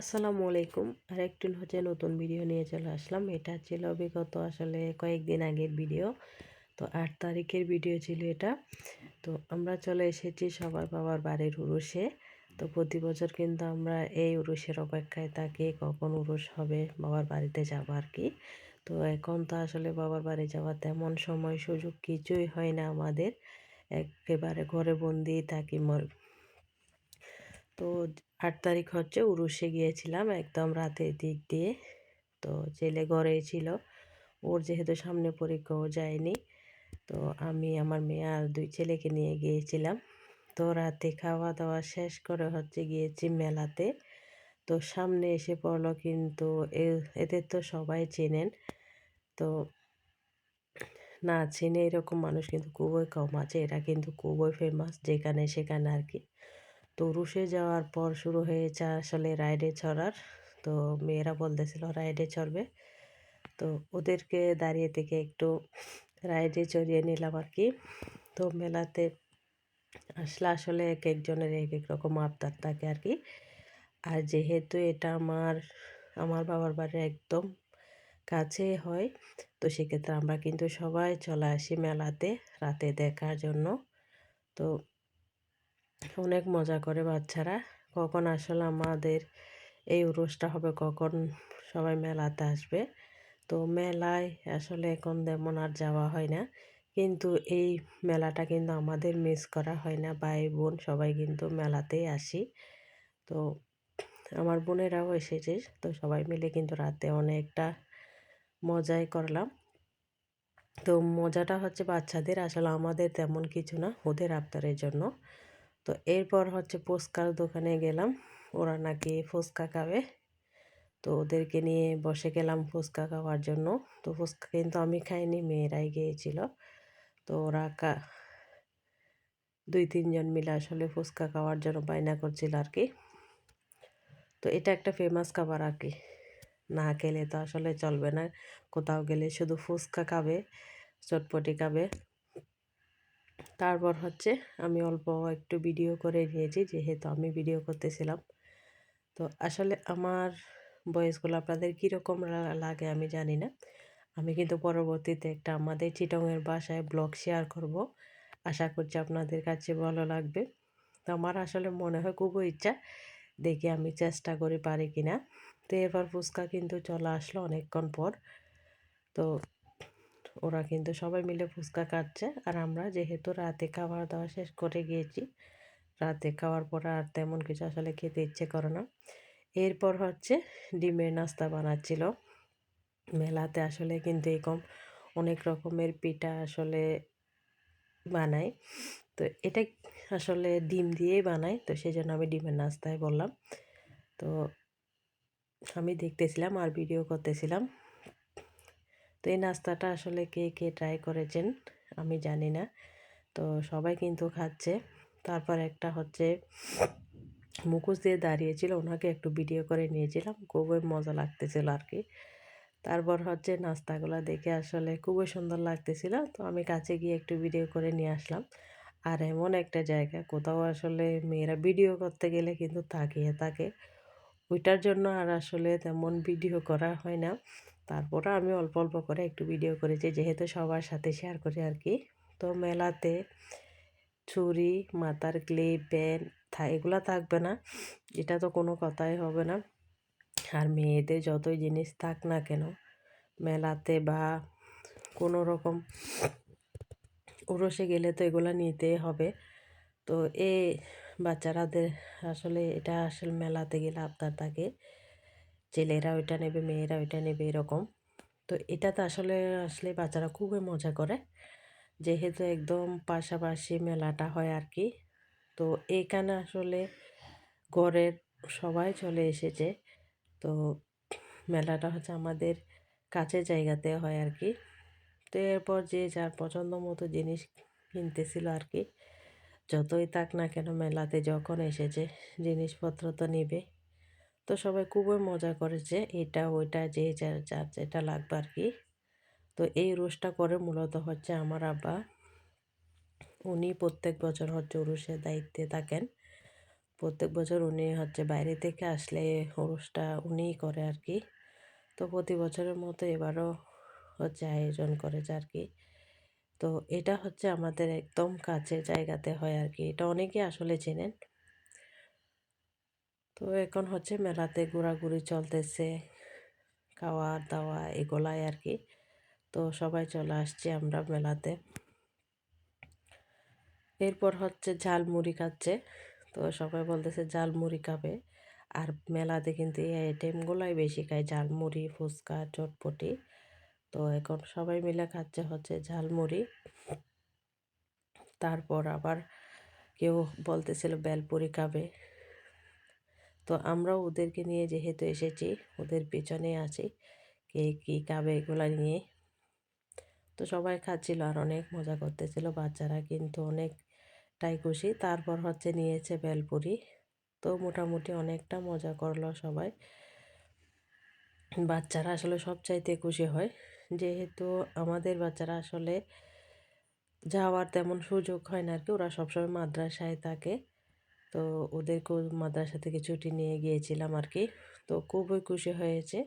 আসসালামু আলাইকুম। আর একটু হচ্ছে নতুন ভিডিও নিয়ে চলে আসলাম। এটা ছিল বিগত আসলে কয়েকদিন আগের ভিডিও তো আট তারিখের ভিডিও ছিল এটা। তো আমরা চলে এসেছি সবার বাবার বাড়ির উরুষে। তো প্রতি বছর কিন্তু আমরা এই উরুষের অপেক্ষায় থাকি, কখন উরুষ হবে, বাবার বাড়িতে যাব আর কি। তো এখন তো আসলে বাবার বাড়ি যাওয়ার তেমন সময় সুযোগ কিছুই হয় না আমাদের। একেবারে ঘরে বন্দি থাকি মর তো আট তারিখ হচ্ছে উরুষে গিয়েছিলাম একদম রাতের দিক দিয়ে। তো ছেলে ঘরেই ছিল। ওর যেহেতু সামনে পরীক্ষা, ও যায়নি। তো আমি, আমার মেয়ে আর দুই ছেলেকে নিয়ে গিয়েছিলাম। তো রাতে খাওয়া দাওয়া শেষ করে হচ্ছে গিয়েছি মেলাতে। তো সামনে এসে পড়ল কিন্তু এদের তো সবাই চেনেন। তো না চেনে এরকম মানুষ কিন্তু খুবই কম আছে। এরা কিন্তু খুবই ফেমাস যেখানে সেখানে আর কি। তো রুশে যাওয়ার পর শুরু হয়েছে আসলে রাইডে চড়ার। তো মেয়েরা বলতেছিল রাইডে চড়বে। তো ওদেরকে দাঁড়িয়ে থেকে একটু রাইডে চড়িয়ে নিলাম আর কি। তো মেলাতে আসলে আসলে এক একজনের এক এক রকম আবদার থাকে আর কি। আর যেহেতু এটা আমার আমার বাবার বাড়ি একদম কাছে হয়, তো সেক্ষেত্রে আমরা কিন্তু সবাই চলে আসি মেলাতে রাতে দেখার জন্য। তো অনেক মজা করে বাচ্চারা। কখন আসলে আমাদের এই উরসটা হবে, কখন সবাই মেলাতে আসবে। তো মেলায় আসলে এখন তেমন আর যাওয়া হয় না। কিন্তু এই মেলাটা কিন্তু আমাদের মিস করা হয় না। ভাই, বোন সবাই কিন্তু মেলাতেই আসি। তো আমার বোনেরাও এসেছে, তো সবাই মিলে কিন্তু রাতে অনেকটা মজাই করলাম। তো মজাটা হচ্ছে বাচ্চাদের, আসলে আমাদের তেমন কিছু না, ওদের আবদারের জন্য। তো এরপর হচ্ছে ফুচকার দোকানে গেলাম। ওরা নাকি ফুচকা খাবে। তো ওদেরকে নিয়ে বসে গেলাম ফুচকা খাওয়ার জন্য। তো ফুচকা কিন্তু আমি খাইনি, মেয়েরাই গিয়েছিল তো ওরা কা, দুই তিনজন মিলে আসলে ফুচকা খাওয়ার জন্য বায়না করছিল আর কি। তো এটা একটা ফেমাস খাবার আর কি। না খেলে তো আসলে চলবে না। কোথাও গেলে শুধু ফুচকা খাবে, চটপটি খাবে। তারপর হচ্ছে আমি অল্প একটু ভিডিও করে নিয়েছি, যেহেতু আমি ভিডিও করতেছিলাম। তো আসলে আমার বয়েসগুলো আপনাদের কীরকম লাগে আমি জানি না। আমি কিন্তু পরবর্তীতে একটা আমাদের চিটংয়ের বাসায় ব্লগ শেয়ার করব। আশা করছি আপনাদের কাছে ভালো লাগবে। তো আমার আসলে মনে হয় খুবই ইচ্ছা দেখি আমি চেষ্টা করি পারি কি না তো এবার ফুচকা কিন্তু চলে আসলো অনেকক্ষণ পর। তো ওরা কিন্তু সবাই মিলে ফুচকা কাটছে আর আমরা যেহেতু রাতে খাবার দাওয়া শেষ করে গিয়েছি, রাতে খাওয়ার পর আর তেমন কিছু আসলে খেতে ইচ্ছে করে না। এরপর হচ্ছে ডিমের নাস্তা বানাচ্ছিল। মেলাতে আসলে কিন্তু এরকম অনেক রকমের পিঠা আসলে বানাই তো এটা আসলে ডিম দিয়েই বানাই তো সেই জন্য আমি ডিমের নাস্তায় বললাম। তো আমি দেখতেছিলাম আর ভিডিও করতেছিলাম। তো এই নাস্তাটা আসলে কে কে ট্রাই করেছেন আমি জানি না। তো সবাই কিন্তু খাচ্ছে। তারপর একটা হচ্ছে মুখোশ দিয়ে দাঁড়িয়েছিল, ওনাকে একটু ভিডিও করে নিয়েছিলাম, খুবই মজা লাগতেছিল আর কি তারপর হচ্ছে নাস্তাগুলো দেখে আসলে খুবই সুন্দর লাগতেছিল, তো আমি কাছে গিয়ে একটু ভিডিও করে নিয়ে আসলাম। আর এমন একটা জায়গা, কোথাও আসলে মেয়েরা ভিডিও করতে গেলে কিন্তু তাকিয়ে থাকে। ওইটার জন্য আর আসলে তেমন ভিডিও করা হয় না। তারপরে আমি অল্প অল্প করে একটু ভিডিও করেছি, যেহেতু সবার সাথে শেয়ার করি আর কি তো মেলাতে ছুরি মাথার ক্লিপ পেন এগুলো থাকবে না। এটা তো কোনো কথাই হবে না। আর মেয়েদের যতই জিনিস থাক না কেন, মেলাতে বা কোনো রকম উরসে গেলে তো এগুলো নিতে হবে। তো এ বাচ্চারাদের আসলে এটা আসলে মেলাতে গেলে আপনার থাকে। ছেলেরা ওইটা নেবে, মেয়েরা ওইটা নেবে, এরকম। তো এটাতে আসলে আসলে বাচ্চারা খুবই মজা করে। যেহেতু একদম পাশাপাশি মেলাটা হয় আর কি। তো এখানে আসলে ঘরের সবাই চলে এসেছে। তো মেলাটা হচ্ছে আমাদের কাছের জায়গাতে হয় আর কি। তো এরপর যে যার পছন্দ মতো জিনিস কিনতেছিল আর কি, যতই থাক না কেন মেলাতে যখন এসেছে, জিনিসপত্র তো নেবে। তো সবাই খুবই মজা করেছে এটা, ওইটা, যে যার যেটা লাগবে আর কি তো এই রোজটা করে মূলত হচ্ছে আমার আব্বা, উনি প্রত্যেক বছর হচ্ছে উরুষের দায়িত্বে থাকেন। প্রত্যেক বছর উনি হচ্ছে বাইরে থেকে আসলে উরুসটা উনিই করে আর কি তো প্রতি বছরের মতো এবারও হচ্ছে আয়োজন করেছে আর কি তো এটা হচ্ছে আমাদের একদম কাছের জায়গাতে হয় আর কি এটা অনেকে আসলে চেনেন। তো এখন হচ্ছে মেলাতে ঘোরাঘুরি চলতেছে, খাওয়া দাওয়া এগুলাই আর কি। তো সবাই চলে আসছি আমরা মেলাতে। এরপর হচ্ছে ঝালমুড়ি খাচ্ছে। তো সবাই বলতেছে ঝালমুড়ি খাবে। আর মেলাতে কিন্তু এই আইটেমগুলোই বেশি খায়, ঝালমুড়ি, ফুচকা, চটপটি। তো এখন সবাই মিলে খাচ্ছে হচ্ছে ঝালমুড়ি। তারপর আবার কেউ বলতেছিল বেলপুরি খাবে। তো আমরাও ওদেরকে নিয়ে যেহেতু এসেছি, ওদের পেছনে আছি, কে কী খাবে এগুলো নিয়ে। তো সবাই খাচ্ছিল আর অনেক মজা করতেছিল, বাচ্চারা কিন্তু অনেকটাই খুশি। তারপর হচ্ছে নিয়েছে বেলপুরি, তো মোটামুটি অনেকটা মজা করল সবাই। বাচ্চারা আসলে সবচাইতে খুশি হয়, যেহেতু আমাদের বাচ্চারা আসলে যাওয়ার তেমন সুযোগ হয় না আর কি, ওরা সবসময় মাদ্রাসায় থাকে। তো ওদেরকেও মাদ্রাসা থেকে ছুটি নিয়ে গিয়েছিলাম আর কি। তো খুবই খুশি হয়েছে।